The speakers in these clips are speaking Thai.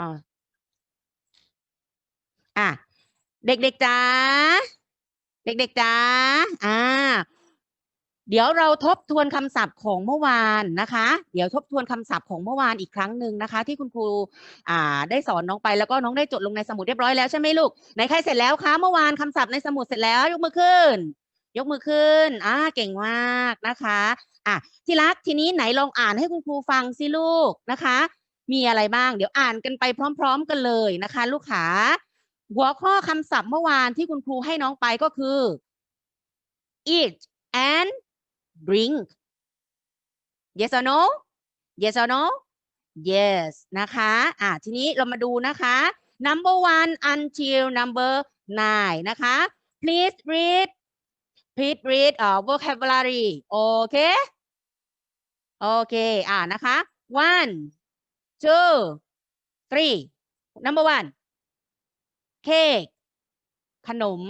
อ่าอะเด็กๆจ๋าเด็กๆจ๋าอ่า เดี๋ยวเราทบทวนคำศัพท์ของเมื่อวานนะคะ เดี๋ยวทบทวนคำศัพท์ของเมื่อวานอีกครั้งหนึ่งนะคะ ที่คุณครูอ่า ได้สอนน้องไปแล้วก็น้องได้จดลงในสมุดเรียบร้อยแล้วใช่ไหมลูกไหนใครเสร็จแล้วคะเมื่อวานคำศัพท์ในสมุดเสร็จแล้ว ยกมือขึ้น ยกมือขึ้นอ่าเก่งมากนะคะ อะที่รักทีนี้ไหนลองอ่านให้คุณครูฟังสิลูกนะคะ มีอะไรบ้าง เดี๋ยวอ่านกันไปพร้อม ๆ กันเลยนะคะ ลูกขาหัวข้อคำศัพท์เมื่อวานที่คุณครูให้น้องไปก็คือ eat and drink yes or no yes or no yes นะคะ อะทีนี้เรามาดูนะคะ number one until number nine นะคะ please read please read uh, vocabulary โอเค โอเค อ่านะคะ one two three number one เค้กขนม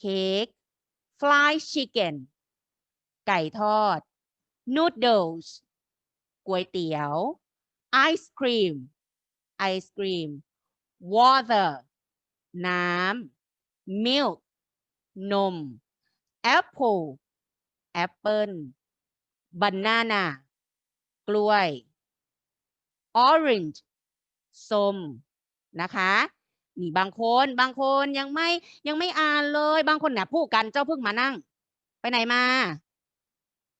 เค้ก fried chicken ไก่ทอด noodles ก๋วยเตี๋ยว ice cream ไอศครีม water น้ำ milk นม apple แอปเปิล banana กล้วย orange ส้มนะคะนี่บางคนบางคนยังไม่ยังไม่อ่านเลย บางคนเนี่ยพูดกันเจ้าเพิ่งมานั่ง ไปไหนมา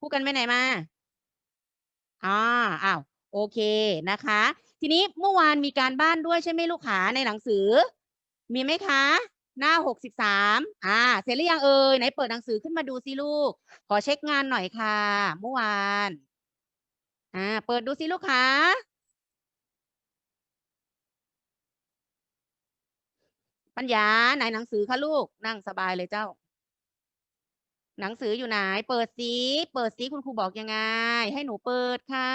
พูดกันไปไหนมาอ่าอ้าวโอเคนะคะ ทีนี้เมื่อวานมีการบ้านด้วยใช่ไหมลูกขาในหนังสือ มีไหมคะ หน้าหกสิบสามอ่า เสร็จหรือยังเอ่ยไหนเปิดหนังสือขึ้นมาดูสิลูก ขอเช็คงานหน่อยค่ะ เมื่อวาน อ่า เปิดดูสิลูกค้า ปัญญาไหนหนังสือคะลูกนั่งสบายเลยเจ้า หนังสืออยู่ไหน เปิดสิเปิดสิคุณครูบอกยังไง ให้หนูเปิดค่ะ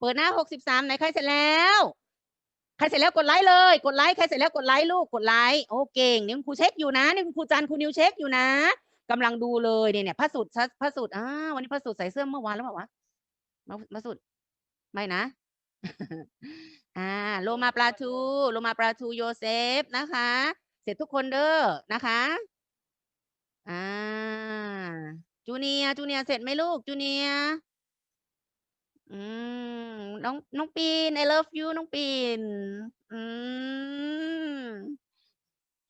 เปิดหน้าหกสิบสามไหนใครเสร็จแล้วใครเสร็จแล้วกดไลค์เลย กดไลค์ใครเสร็จแล้วกดไลค์ลูกกดไลค์โอเก่งนี่คุณครูเช็คอยู่นะนี่คุณครูจันคุณนิวเช็คอยู่นะกำลังดูเลยเนี่ยเนี่ยพระสุดพระสุดอ่าวันนี้พระสุดใส่เสื้อเมื่อวานแล้วเปล่าวะมามาสุดไม่นะ อ่าโลมาปลาทูโลมาปลาทูโยเซฟนะคะ เสร็จทุกคนเด้อนะคะอ่าจูเนียจูเนียเสร็จไหมลูกจูเนียอืมน้องน้องปีน I love you น้องปีน อืม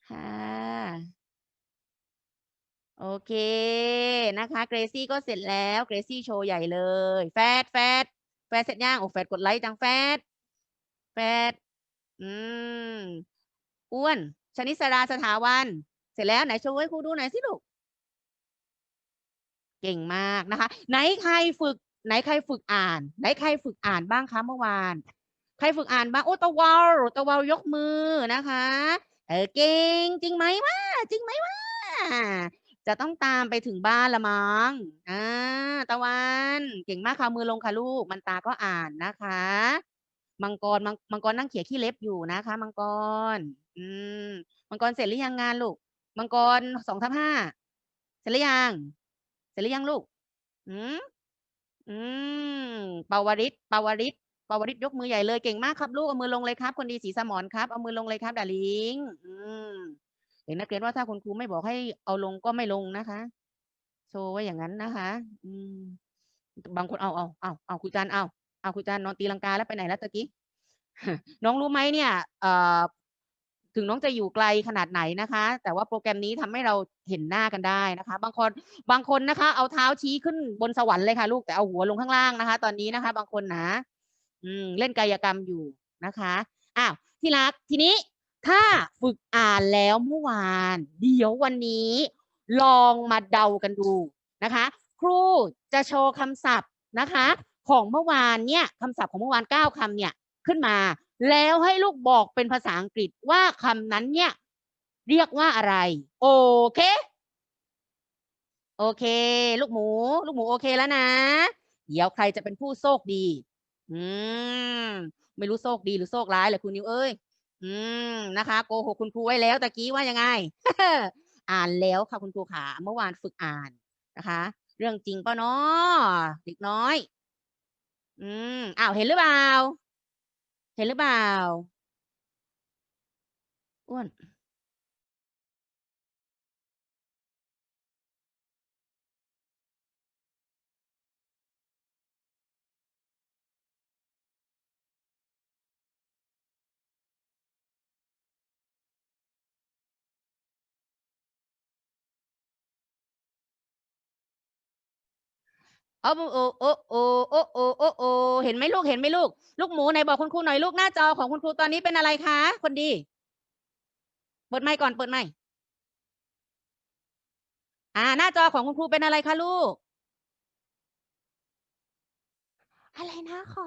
ค่ะ โอเคนะคะเกรซี่ก็เสร็จแล้วเกรซี่โชว์ใหญ่เลย แฟดแฟดแฟดเสร็จยังโอ้แฟดกดไลค์จังแฟด แฟดอืมอ้วน ชนิสราสถาวัน เสร็จแล้วไหนโชว์ให้ครูดูหน่อยสิลูก เก่งมากนะคะ ไหนใครฝึก ไหนใครฝึกอ่าน ไหนใครฝึกอ่านบ้างคะเมื่อวาน ใครฝึกอ่านบ้าง โอ้ตะวาวตะวาวยกมือนะคะ เออเก่งจริงไหมวะจริงไหมวะจะต้องตามไปถึงบ้านละมั้งอ่าตะวัน เก่งมากค่ะมือลงค่ะลูก มันตาก็อ่านนะคะ มังกรมังกรนั่งเขียขี้เล็บอยู่นะคะ มังกร อืม มังกรเสร็จหรือยังงานลูก มังกรสองทับห้าเสร็จหรือยัง เสร็จหรือยังลูก อืม อืมปาวริศปาวริศปาวริศยกมือใหญ่เลยเก่งมากครับลูก เอามือลงเลยครับ คนดีสีสมอนครับ เอามือลงเลยครับดาลิง อืมเห็นนักเรียนว่าถ้าคุณครูไม่บอกให้เอาลงก็ไม่ลงนะคะโชว์ไว้อย่างนั้นนะคะ อืม บางคนเอาเอาเอาเอาครูจันเอา เอาครูจันนอนตีลังกาแล้วไปไหนแล้วตะกี้น้องรู้ไหมเนี่ยถึงน้องจะอยู่ไกลขนาดไหนนะคะ แต่ว่าโปรแกรมนี้ทำให้เราเห็นหน้ากันได้นะคะ บางคนบางคนนะคะ เอาเท้าชี้ขึ้นบนสวรรค์เลยค่ะ ลูกแต่เอาหัวลงข้างล่างนะคะ ตอนนี้นะคะ บางคนนะอืมเล่นกายกรรมอยู่นะคะอ้าวที่รักทีนี้ถ้าฝึกอ่านแล้วเมื่อวาน เดี๋ยววันนี้ ลองมาเดากันดูนะคะ ครูจะโชว์คำศัพท์นะคะ ของเมื่อวานเนี่ยคำศัพท์ของเมื่อวานเก้าคำเนี่ยขึ้นมา แล้วให้ลูกบอกเป็นภาษาอังกฤษว่าคำนั้นเนี่ยเรียกว่าอะไร โอเค โอเค ลูกหมู ลูกหมูโอเคแล้วนะ เดี๋ยวใครจะเป็นผู้โชคดี อืม ไม่รู้โชคดีหรือโชคร้ายแหละคุณนิวเอ้ย อืม นะคะโกหกคุณครูไว้แล้วตะกี้ว่ายังไง อ่านแล้วค่ะคุณครูขาเมื่อวานฝึกอ่านนะคะ เรื่องจริงป่ะเนาะเด็กน้อย อืมอ้าวเห็นหรือเปล่า เห็นหรือเปล่าอ้วน โอ้โอ้โอ้โอ้โอ้โอ้โอ้โอ้เห็นไหมลูกเห็นไหมลูก ลูกหมูไหนบอกคุณครูหน่อยลูกหน้าจอของคุณครูตอนนี้เป็นอะไรคะ คนดี เปิดไมค์ก่อนเปิดไมค์อ่า หน้าจอของคุณครูเป็นอะไรคะลูก อะไรนะขอ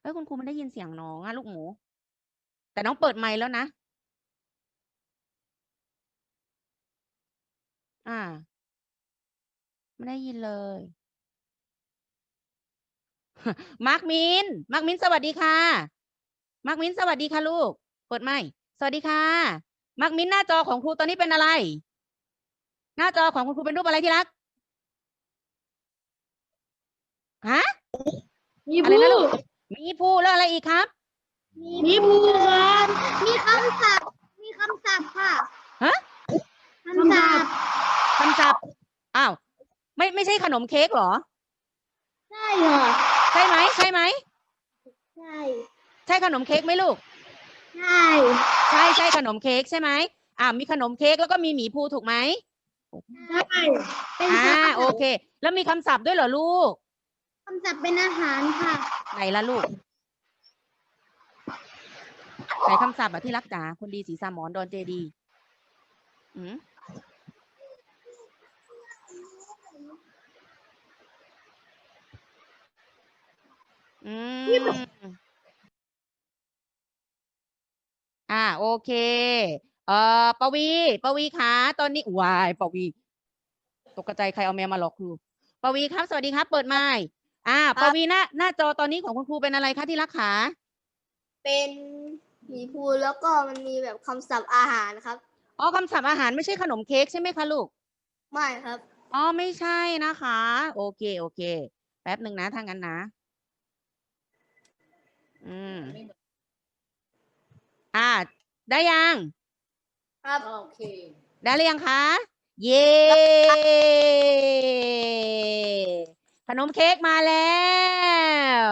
เอ้ยคุณครูไม่ได้ยินเสียงน้องอะลูกหมู แต่น้องเปิดไมค์แล้วนะ อ่า ไม่ได้ยินเลย มาร์กมิน มาร์กมินสวัสดีค่ะ มาร์กมินสวัสดีค่ะลูก เปิดไมค์สวัสดีค่ะ มาร์กมินหน้าจอของครูตอนนี้เป็นอะไร หน้าจอของคุณครูเป็นรูปอะไรที่รัก ฮะ มีอะไรผู้นะลูก มีผู้แล้วอะไรอีกครับ มีผู้ครับ มีคำศัพท์มีคำศัพท์ค่ะฮะ คำศัพท์คำศัพท์อ้าว ไม่ไม่ใช่ขนมเค้กเหรอ ใช่ค่ะใช่ไหมใช่ไหมใช่ใช่ขนมเค้กไหมลูก ใช่ใช่ใช่ขนมเค้กใช่ไหมอ่ามีขนมเค้กแล้วก็มีหมีภูถูกไหมใช่เป็นอ่าศัพท์โอเค แล้วมีคำศัพท์ด้วยเหรอลูก คำศัพท์เป็นอาหารค่ะ ไหนละลูก ไหนคำศัพท์อะที่รักจ๋าคนดีสีสามหมอนดอนเจดีอืม อืมอ่า โอเค เอ่อปวีปวีคะตอนนี้วายปวี ตกใจใครเอาแมวมาหลอกครูปวีครับ สวัสดีครับ เปิดไมค์อ่าปวีหน้าหน้าจอตอนนี้ของคุณครูเป็นอะไรคะที่รักขาเป็นหมีภูแล้วก็มันมีแบบคำศัพท์อาหารครับ อ๋อคำศัพท์อาหารไม่ใช่ขนมเค้กใช่ไหมคะลูก ไม่ครับ อ๋อ ไม่ใช่นะคะ โอเค โอเค แป๊บหนึ่งนะถ้างั้นนะ อืมอ่า ได้ยัง ครับ โอเค ได้หรือยังคะ เย้ ขนมเค้กมาแล้ว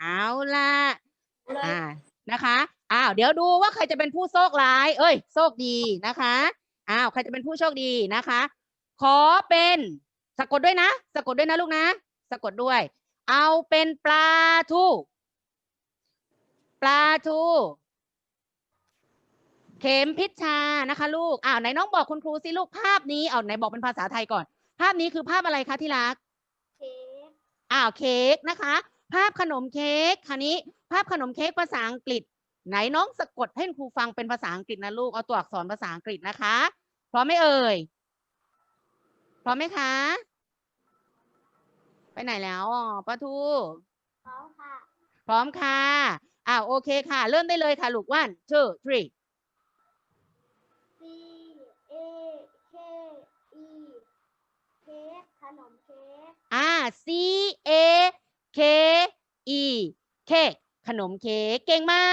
เอาล่ะอ่า นะคะ อ้าว เดี๋ยวดูว่าใครจะเป็นผู้โชคร้าย เอ้ย โชคดีนะคะ อ้าว ใครจะเป็นผู้โชคดีนะคะ ขอเป็นสะกดด้วยนะ สะกดด้วยนะลูกนะ สะกดด้วย เอาเป็นปลาทู ปลาทู เข็มพิชชานะคะ ลูกอ้าวไหนน้องบอกคุณครูสิลูกภาพนี้เอาไหนบอกเป็นภาษาไทยก่อน ภาพนี้คือภาพอะไรคะที่รักเค้กอ้าวเค้กนะคะ ภาพขนมเค้กคันนี้ ภาพขนมเค้กภาษาอังกฤษ ไหนน้องสะกดให้ครูฟังเป็นภาษาอังกฤษนะลูกเอาตัวอักษรภาษาอังกฤษนะคะพร้อมไหมเอ่ยพร้อมไหมคะ ไปไหนแล้วอะป้าทูเขาค่ะ พร้อมค่ะ อ้าวโอเคค่ะ เริ่มได้เลยค่ะลูก one two three C A K E เค้กขนมเค้กอ่า C A K E เค้กขนมเค้กเก่งมา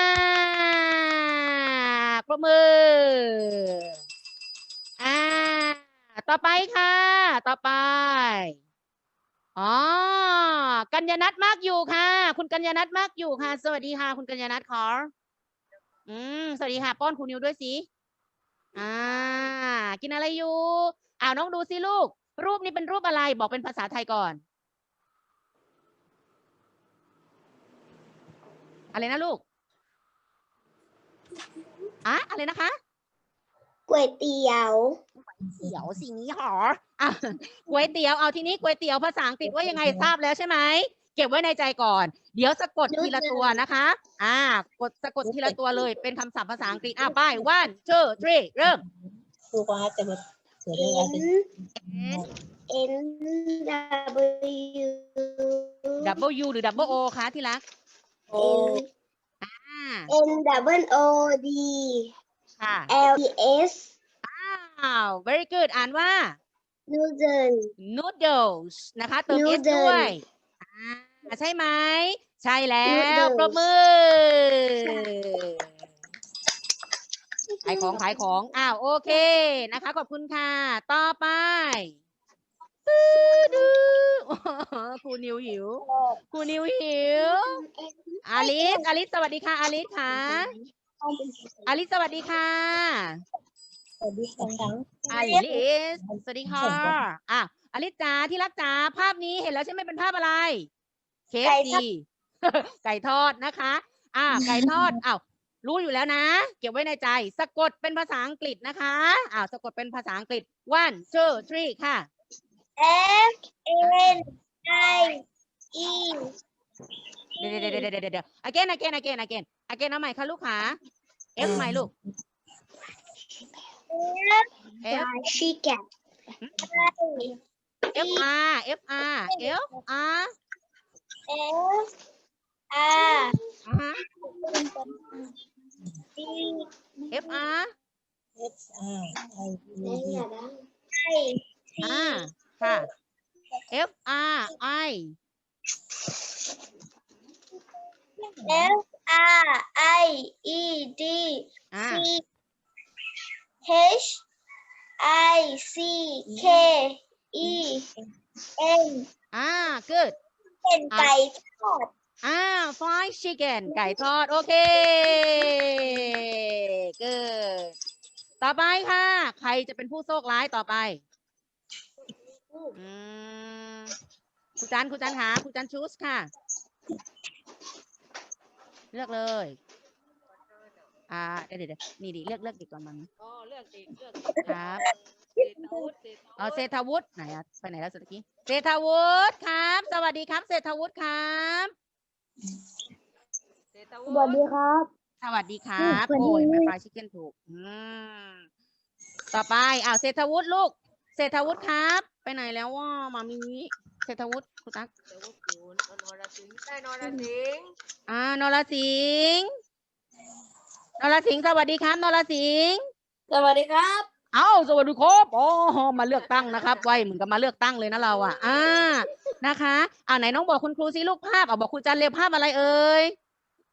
กปรบมืออ่าต่อไปค่ะ ต่อไป อ๋อ กัญญนัทมากอยู่ค่ะ คุณกัญญนัทมากอยู่ค่ะ สวัสดีค่ะ คุณกัญญนัทขออืม สวัสดีค่ะ ป้อนครูนิวด้วยสิ อ่า กินอะไรอยู่อ้าวน้องดูสิลูก รูปนี้เป็นรูปอะไร บอกเป็นภาษาไทยก่อน อะไรนะลูกอะอะไรนะคะก๋วยเตี๋ยวเตี๋ยวสีนี้หรอ อะก๋วยเตี๋ยวเอาทีนี้ก๋วยเตี๋ยวภาษาอังกฤษว่ายังไงทราบแล้วใช่ไหมเก็บไว้ในใจก่อน เดี๋ยวสะกดทีละตัวนะคะ อ่ากดสะกดทีละตัวเลยเป็นคำศัพท์ภาษาอังกฤษอะไป one two three เริ่มดูว่าจะมาเสือเรื่องอะไร N N W W หรือ double O คะที่รักโอ้อ่า N W O D ค่ะ L E S อ้าว very good อ่านว่า noodle noodles นะคะ เติม s Noodle ด้วยอ่าใช่ไหม ใช่แล้ว Noodles ปรบมือ ขายของขายของ อ้าว โอเคนะคะ ขอบคุณค่ะ ต่อไปตื้อดื้อครูนิวหิวครูนิวหิว อาลิสอาลิสสวัสดีค่ะ อาลิสค่ะ อาลิสสวัสดีค่ะสวัส ดีทั้งอาลิสสวัสดีค่ะอะอาลิสจ๋าที่รักจ๋าภาพนี้เห็นแล้วใช่ไหมเป็นภาพอะไร เคฟไก่ทอซีไก่ทอดนะคะ อ่า ไก่ทอดอ้าวรู้อยู่แล้วนะ เก็บไว้ในใจ สะกดเป็นภาษาอังกฤษนะคะอ้าวสะกดเป็นภาษาอังกฤษ one two three ค่ะ F N I E เดี๋ยวเดี๋ยวเดี๋ยวเดี๋ยวเดี๋ยว again again again again again เอาใหม่ค่ะลูกค่ะ F ใหม่ลูก F Chicken F R F R F R F R อ่าฮะ D F R S R I E D I อ่าค่ะ F R I F R I E D อ่า C H I C K E N อ่า good เป็นไก่ทอดอ่า fried chicken ไก่ทอด โอเค good ต่อไปค่ะ ใครจะเป็นผู้โชคร้ายต่อไปอืมครูจันครูจันหาครูจันชูสค่ะ เลือกเลย อ่าเดี๋ยวเดี๋ยวเดี๋ยวนี่ดิเลือกเลือกดีกว่ามันอ๋อเลือกเองเลือกครับเศรษฐวุฒิเศรษฐเอาเศรวุฒิษฐวุฒิไหนอะไปไหนแล้วสุดกี้เศรษฐวุฒิครับ สวัสดีครับ เศรษฐวุฒิครับ เศรษฐสวุวัสฒิดีครับ สวัสดีครับสวัสดี โอ้ยไม่ฟาชิคเก้นถูกอืมต่อไปอ้าวเศรษฐวุฒิลูก เศรษฐวุฒิครับ ไปไหนแล้วว่ามามีเศรษฐวุฒิคุณตั๊กเศรษฐวุฒิศูนย์นรสิงห์ได้นรสิงห์อ่านรสิงห์ นรสิงห์สวัสดีครับนรสิงห์สวัสดีครับ เอ้าสวัสดีครับโอ้มาเลือกตั้งนะครับไว้เหมือนกับมาเลือกตั้งเลยนะเราอะ อ่านะคะอ่าไหนน้องบอกคุณครูซิลูกภาพเอาบอกครูจันเร็วภาพอะไรเอ่ย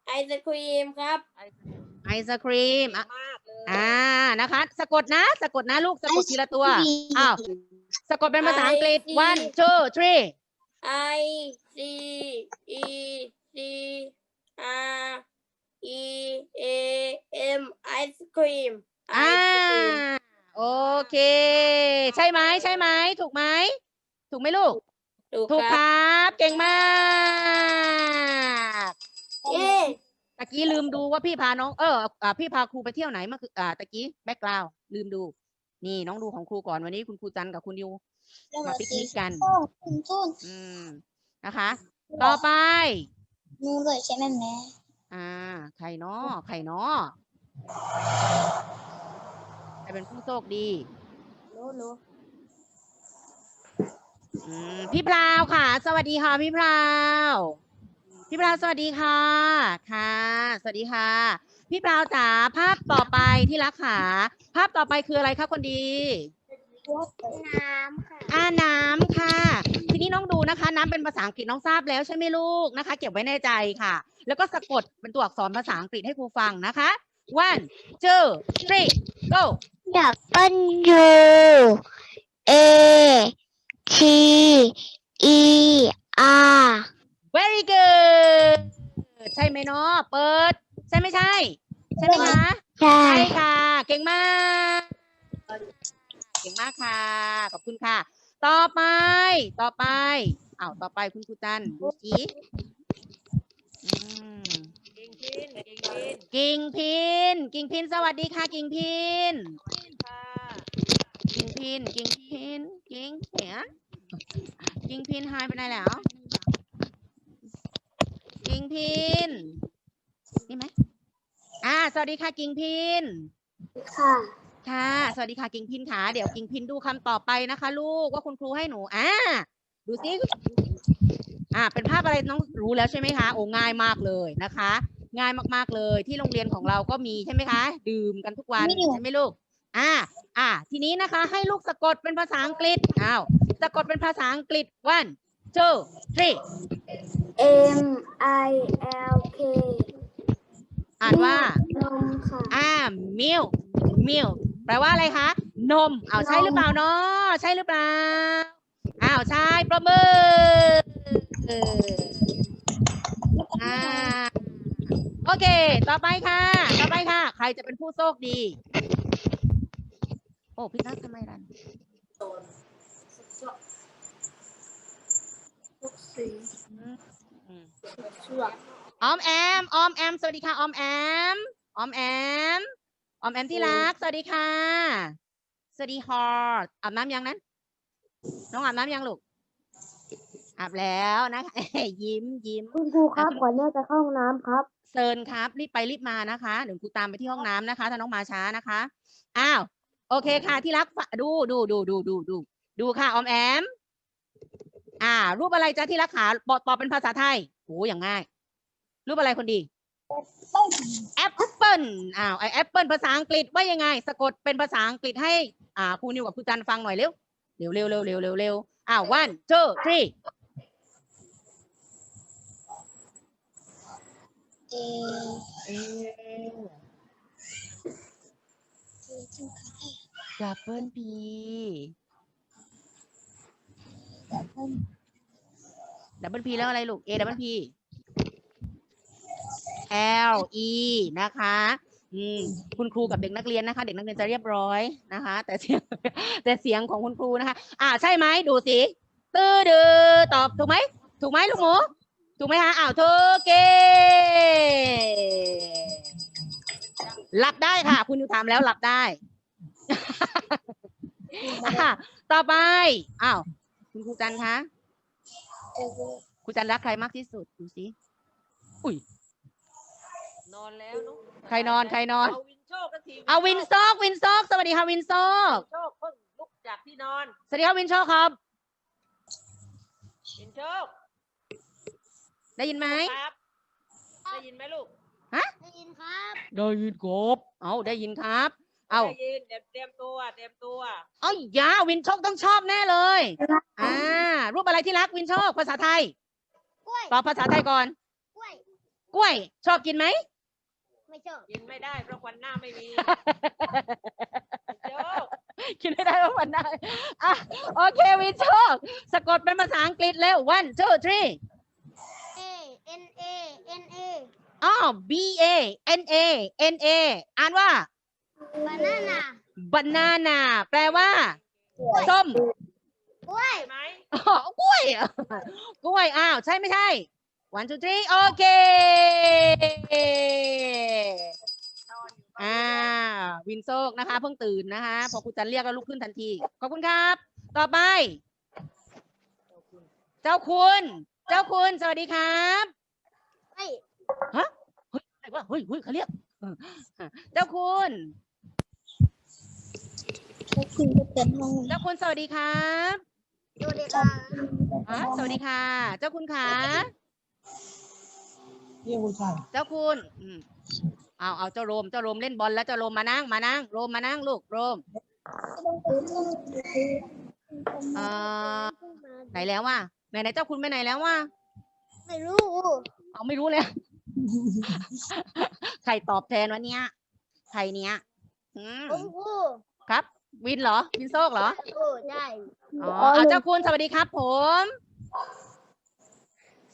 ไอศครีมครับไอศครีมอะมากเลยอ่านะคะ สะกดนะ สะกดนะลูกสะกดทีละตัวอ้าวสะกดเป็นภาษาอังกฤษ I see one two three I C E C R E A M ไอศครีมอ่า โอเค ใช่ไหมใช่ไหมถูกไหมถูกไหมลูก ถูกถูกคครับรับ เก่งมากเย้ตะกี้ลืมดูว่าพี่พาน้องเอออ่าพี่พาครูไปเที่ยวไหนเมื่อคืนอ่าตะกี้แบ็กกราวลืมดู นี่น้องดูของครูก่อนวันนี้คุณครูจันกับคุณดิวมาปิกนิกกันอืมนะคะ ต่อไป นู่นเลยใช่ไหมแม่ อ่า ใครเนาะใครเนาะใครเป็นผู้โชคดีรู้รู้อืมพี่พราวค่ะ สวัสดีค่ะพี่พราว พี่พราวสวัสดีค่ะ ค่ะ สวัสดีค่ะ พี่พราวจ๋าภาพต่อไปที่รักขาภาพต่อไปคืออะไรคะคนดี น้ำค่ะอ่าน้ำค่ะ ทีนี้น้องดูนะคะ น้ำเป็นภาษาอังกฤษน้องทราบแล้วใช่ไหมลูกนะคะ เก็บไว้ในใจค่ะ แล้วก็สะกดเป็นตัวอักษรภาษาอังกฤษให้ครูฟังนะคะ one two three go ดับเบิลยู A T E R very good ใช่ไหมเนาะเปิด ใช่ไม่ใช่ ใช่ไหมคะ ใช่ใช่ค่ะ เก่งมาก เก่งมากค่ะ ขอบคุณค่ะ ต่อไป ต่อไปอ้าวต่อไปคุณครูจันดูสิอืมเก่งพินเก่งพินกิ่งพินกิ่งพินสวัสดีค่ะ กิ่งพินค่ะกิ่งพินกิ่งพินกิ่งเหียกิ่งพินหายไปไหนแล้ว กิ่งพินนี่ไหมอ่าสวัสดีค่ะ กิ่งพินค่ะ ค่ะ สวัสดีค่ะกิ่งพินค่ะ เดี๋ยวกิ่งพินดูคำต่อไปนะคะ ลูกว่าคุณครูให้หนู อ่า ดูสิอ่า เป็นภาพอะไรน้องรู้แล้วใช่ไหมคะ โอ้ง่ายมากเลยนะคะ ง่ายมากๆเลยที่โรงเรียนของเราก็มีใช่ไหมคะ ดื่มกันทุกวันไม่ดื่มใช่ไหมลูก อ่า อ่า ทีนี้นะคะ ให้ลูกสะกดเป็นภาษาอังกฤษ อ้าว สะกดเป็นภาษาอังกฤษ one two three M I L K อ่านว่า นมค่ะ อ่า milk milk แปลว่าอะไรคะ นมอ้าวใช่หรือเปล่าเนาะใช่หรือเปล่าอ้าวใช่ประมืออ่าโอเค ต่อไปค่ะ ต่อไปค่ะ ใครจะเป็นผู้โชคดี โอ้พี่นัททำไมรันอืมออมแอมออมแอม สวัสดีค่ะออมแอมออมแอม ออมแอมที่รัก สวัสดีค่ะ สวัสดีฮอร์อาบน้ำยังนั้น น้องอาบน้ำยังลูก อาบแล้วนะคะ ยิ้มยิ้มคุณครูครับขอเนี่ยจะเข้าห้องน้ำครับเซิร์นครับ รีบไปรีบมานะคะเดี๋ยวครูตามไปที่ห้องน้ำนะคะ ถ้าน้องมาช้านะคะ อ้าว โอเคค่ะ ที่รักฝะดูดูดูดูดูดูดูค่ะ ออมแอม อ่า รูปอะไรจ๊ะที่รักขาบอกตอบเป็นภาษาไทยโอ้อย่างง่าย รูปอะไรคนดี แอปเปิลอ้าวไอแอปเปิลภาษาอังกฤษว่ายังไง สะกดเป็นภาษาอังกฤษให้ อ่าครูนิวกับครูจันฟังหน่อยเร็ว เร็วเร็วเร็วเร็วเร็วเร็วอ้าว one two three เอดับเบิลพีดับเบิลพีแล้วอะไรลูก A ดับเบิลพี L E นะคะอืมคุณครูกับเด็กนักเรียนนะคะ เด็กนักเรียนจะเรียบร้อยนะคะ แต่เสียงแต่เสียงของคุณครูนะคะ อ่าใช่ไหมดูสิตื้อดือตอบถูกไหมถูกไหมลูกหมูถูกไหมคะอ้าวเธอเก่งหลับได้ค่ะ คุณนิวถามแล้วหลับได้อะต่อไปอ้าวคุณครูจันคะครูจันรักใครมากที่สุดดูสิอุ้ยน อนแล้วนุ๊กใครนอนใครนอน เอาวินโชคก็ทีเอาวินซอกวินซอกสวัสดีค่ะวินซอกโชคเพิ่งลุกจากที่นอน สวัสดีค่ะวินซอกครับ วินโชคได้ยินไหมครับ ได้ยินไหมลูกได้ยินครับได้ยินกบเอาได้ยินครับ เอาได้ยินเตรียมเตรียมตัวเตรียมตัวเอายาวินโชคต้องชอบแน่เลยอ่ารูปอะไรที่รักวินโชคภาษาไทยกล้วยตอบภาษาไทยก่อนกล้วยกล้วย ชอบกินไหม ไม่ชอบกินไม่ได้เพราะควันหน้าไม่มีวินโชคคิดไม่ได้ว่าวันได้อะโอเควินโชค สะกดเป็นภาษาอังกฤษเร็ว one two three A N A N A อ๋อ B A N A N A อ่านว่า banana banana แปลว่า ส้มกล้วย ใช่ไหม อ๋อกล้วยเหรอกล้วย อ้าว ใช่ไม่ใช่ one two three โอเคอ่าวินโซกนะคะ เพิ่งตื่นนะคะ พอครูจันเรียกแล้วลุกขึ้นทันที ขอบคุณครับ ต่อไป เจ้าคุณ เจ้าคุณ สวัสดีครับเฮ้ยเฮ้ยอะไรวะเฮ้ยเฮ้ยเขาเรียกเออเจ้าคุณแล้วคุณจะเป็นห้องเจ้าคุณสวัสดีครับดูดีค่ะอะ สวัสดีค่ะ เจ้าคุณขา เรียกผู้ชายเจ้าคุณอืมเอาเอาเจ้าโรมเจ้าโรมเล่นบอลแล้วเจ้าโรมมานั่งมานั่งโรมมานั่งลูกโรมเอ่อไหนแล้ววะไหนไหนเจ้าคุณไปไหนแล้ววะไม่รู้เอาไม่รู้เลย ใครตอบแทนวะเนี้ยใครเนี้ยอืมผมครูครับ วินเหรอวินโซกเหรอครูได้อ๋อเอาเจ้าคุณสวัสดีครับ ผม ส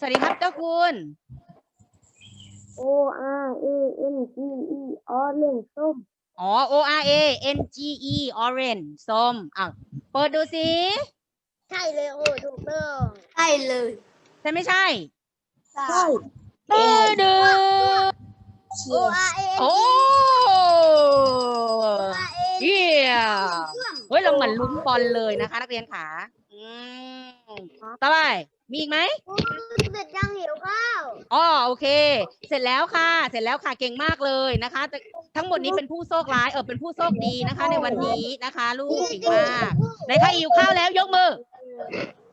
วัสดีครับเจ้าคุณโอ R A N G E ออเล่นส้มอ๋อ O R A N G E orange ส้มอ้าวเปิดดูสิใช่เลยโอ้ถูกต้องใช่เลยใช่ไม่ใช่ใช่ ดื้อดื้อโอ R A N โอ้ R A เยี่ยเฮ้ย เราเหมือนลุ้นบอลเลยนะคะ นักเรียนขาอืมต่อไป มีอีกไหมเสร็จยังหิวข้าวอ๋อโอเค เสร็จแล้วค่ะ เสร็จแล้วค่ะเก่งมากเลยนะคะแต่ทั้งหมดนี้เป็นผู้โชคร้ายเออเป็นผู้โชคดีนะคะ ในวันนี้นะคะ ลูกเก่งมากไหนใครหิวข้าวแล้วยกมือ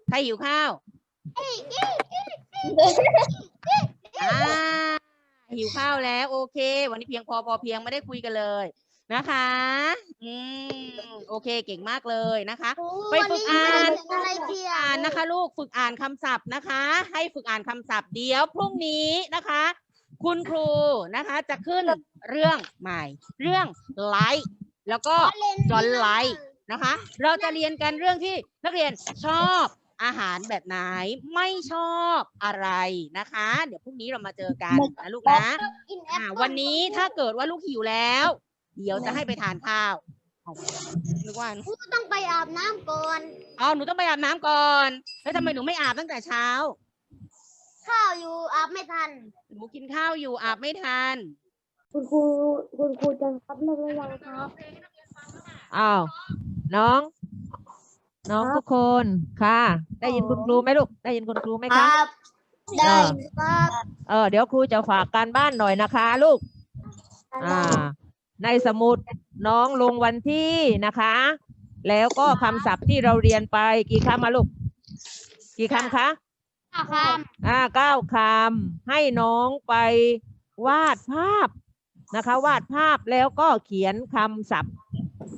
ใครหิวข้าวอ่าหิวข้าวแล้วโอเค วันนี้เพียงพอพอเพียงไม่ได้คุยกันเลย นะคะ อืม โอเค เก่งมากเลยนะคะ ไปฝึกอ่านอะไรเพียอ่านนะคะ ลูก ฝึกอ่านคำศัพท์นะคะ ให้ฝึกอ่านคำศัพท์เดี๋ยวพรุ่งนี้นะคะ คุณครูนะคะ จะขึ้นเรื่องใหม่ เรื่อง like แล้วก็จอนไลท์นะคะ เราจะเรียนกันเรื่องที่นักเรียนชอบอาหารแบบไหนไม่ชอบอะไรนะคะ เดี๋ยวพรุ่งนี้เรามาเจอกันนะลูกนะอ่าวันนี้ถ้าเกิดว่าลูกหิวแล้ว เดี๋ยวจะให้ไปทานข้าวเอานึกว่าต้องไปอาบน้ำก่อน อ๋อหนูต้องไปอาบน้ำก่อน แล้วทำไมหนูไม่อาบตั้งแต่เช้า ข้าวอยู่อาบไม่ทัน หนูกินข้าวอยู่อาบไม่ทัน คุณครูคุณครูจังครับเลิกหรือยังครับ อ้าวน้อง น้องครับทุกคนค่ะ ได้ยินคุณครูไหมลูกได้ยินคุณครูไหมคคะ รับ ได้อ่าครับ เออเดี๋ยวครูจะฝากการบ้านหน่อยนะคะ ลูก อ่า ในสมุดน้องลงวันที่นะคะ แล้วก็คำศัพท์ที่เราเรียนไปกี่คำมาลูก กี่คำคะครับอ่าเก้าคำให้น้องไปวาดภาพนะคะ วาดภาพแล้วก็เขียนคำศัพท์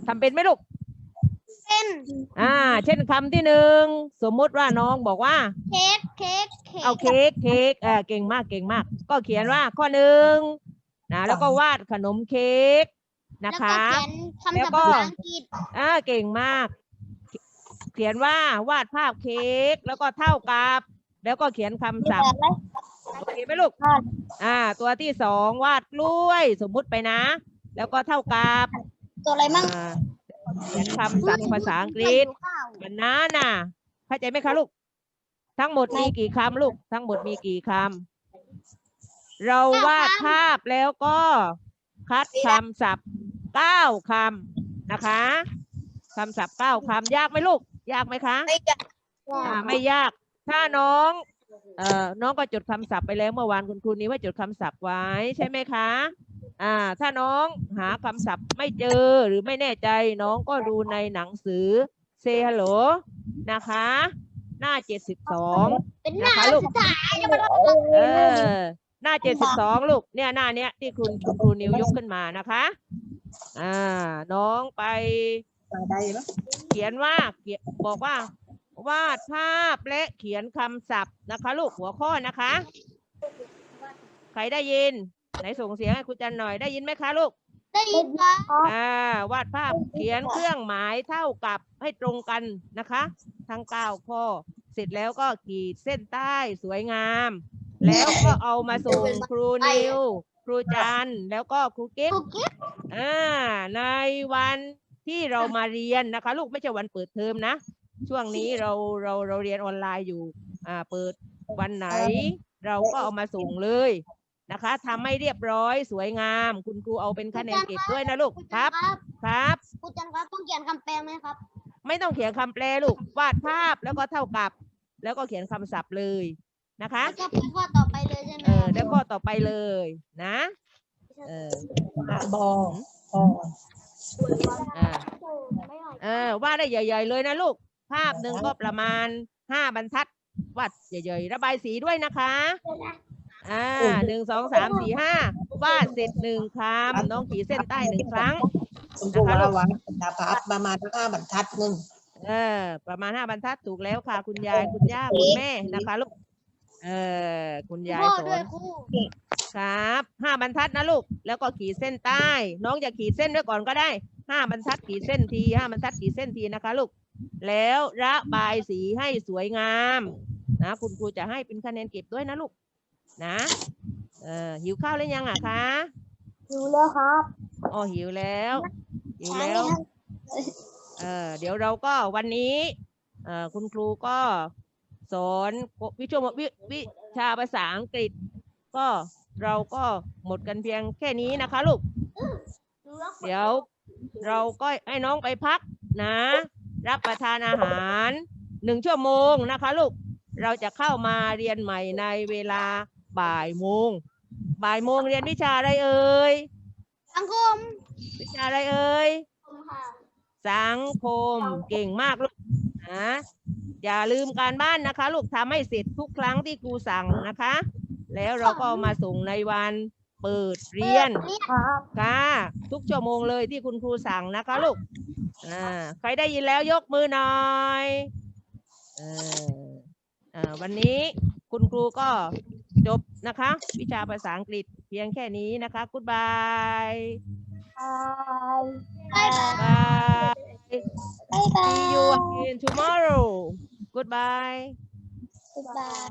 ทำเป็นไหมลูกเป็นอ่า เช่นคำที่หนึ่งสมมุติว่าน้องบอกว่า เค้กเค้กเค้กเอาเค้กเค้กเออเก่งมากเก่งมาก ก็เขียนว่าข้อหนึ่ง นะแล้วก็วาดขนมเค้กนะคะ แล้วก็เขียนคำศัพท์ภาษาอังกฤษอ่าเก่งมาก เขียนว่าวาดภาพเค้กแล้วก็เท่ากับ แล้วก็เขียนคำศัพท์โอเคไหมลูกครับอ่า ตัวที่สองวาดกล้วยสมมุติไปนะ แล้วก็เท่ากับ ตัวอะไรมั่งอ่าเขียนคำศัพท์ภาษาอังกฤษมันนานน่ะเข้าใจไหมคะลูก ทั้งหมดมีกี่คำลูก ทั้งหมดมีกี่คำ เราวาดภาพแล้วก็คัดคำศัพท์เก้าคำนะคะคำศัพท์เก้าคำยากไหมลูก ยากไหมคะไม่จะอ่าไม่ยาก ถ้าน้อง เอ่อน้องก็จดคำศัพท์ไปแล้วเมื่อวานคุณครูนี้ว่าจดคำศัพท์ไว้ใช่ไหมคะอ่า ถ้าน้องหาคำศัพท์ไม่เจอหรือไม่แน่ใจน้องก็ดูในหนังสือเซฮัลโหลนะคะ หน้าเจ็ดสิบสองเป็นหน้านะคะลูกสุดท้ายเออ หน้าเจ็ดสิบสองลูกเนี่ยหน้าเนี้ยที่คุณคุณครูนิวยกขึ้นมานะคะ อ่า น้องไปเขียนว่าเขียนบอกว่าวาดภาพและเขียนคำศัพท์นะคะ ลูกหัวข้อนะคะ ใครได้ยิน ไหนส่งเสียงให้ครูจันหน่อยได้ยินไหมคะลูกได้ยินครับอ่าวาดภาพเขียนเครื่องหมายเท่ากับให้ตรงกันนะคะ ทั้งเก้าข้อเสร็จแล้วก็ขีดเส้นใต้สวยงาม แล้วก็เอามาส่งครูนิว ครูจันแล้วก็ครูกิ๊กคุกกี้อ่าในวันที่เรามาเรียนนะคะ ลูกไม่ใช่วันเปิดเทอมนะ ช่วงนี้เราเราเราเรียนออนไลน์อยู่อ่าเปิดวันไหน เราก็เอามาส่งเลยนะคะทำให้เรียบร้อยสวยงาม คุณครูเอาเป็นคะแนนเก็บด้วยนะลูกครูคจัรันบครับครับครูจันครับต้องเขียนคำแปลไหมครับ ไม่ต้องเขียนคำแปลลูกวาดภาพแล้วก็เท่ากับ แล้วก็เขียนคำศัพท์เลย นะคะแล้วก็ไปข้อต่อไปเลยใช่ไหมเออแล้วก็ต่อไปเลยนะเออบออ่าเออวาดได้ใหญ่ๆเลยนะลูก ภาพหนึ่งก็ประมาณห้าบรรทัดวาดใหญ่ๆระบายสีด้วยนะคะอ่าหนึ่งสองสามสี่ห้าวาดเสร็จหนึ่งคำน้องขีดเส้นใต้หนึ่งครั้งคุณครูว่าวังดาพับประมาณห้าบรรทัดหนึ่งเออประมาณห้าบรรทัดถูกแล้วค่ะ คุณยายคุณย่าคุณแม่นะคะลูก เออ คุณยายพ่อสด้อวยนครูครับห้าบรรทัดนะลูก แล้วก็ขีดเส้นใต้ น้องจะขีดเส้นไว้ก่อนก็ได้ห้าบรรทัดขีดเส้นทีห้าบรรทัดขีดเส้นทีนะคะลูก แล้วระบายสีให้สวยงาม นะ คุณครูจะให้เป็นคะแนนเก็บด้วยนะลูก นะ เออหิวข้าวหรือยังอะคะอยู่แล้วครับอ๋อหิวแล้วหิวแล้ว เออเดี๋ยวเราก็วันนี้เอ่อคุณครูก็ สอนวิชววิวิชาภาษาอังกฤษ ก็เราก็หมดกันเพียงแค่นี้นะคะลูก เดี๋ยวเราก็ให้น้องไปพักนะ รับประทานอาหารหนึ่งชั่วโมงนะคะลูก เราจะเข้ามาเรียนใหม่ในเวลาบ่ายโมง บ่ายโมงเรียนวิชาอะไรเอ่ย สังคม วิชาอะไรเอ่ย สังคมเก่งมากลูกนะ อย่าลืมการบ้านนะคะ ลูกทำให้เสร็จทุกครั้งที่ครูสั่งนะคะ แล้วเราก็เอามาส่งในวันเปิดเรียนค่ะทุกชั่วโมงเลยที่คุณครูสั่งนะคะลูกอ่าใครได้ยินแล้วยกมือหน่อยเอออ่าวันนี้คุณครูก็จบนะคะ วิชาภาษาอังกฤษเพียงแค่นี้นะคะ Goodbye บาย Bye bye. Bye. Bye See you again tomorrow. Goodbye. Goodbye.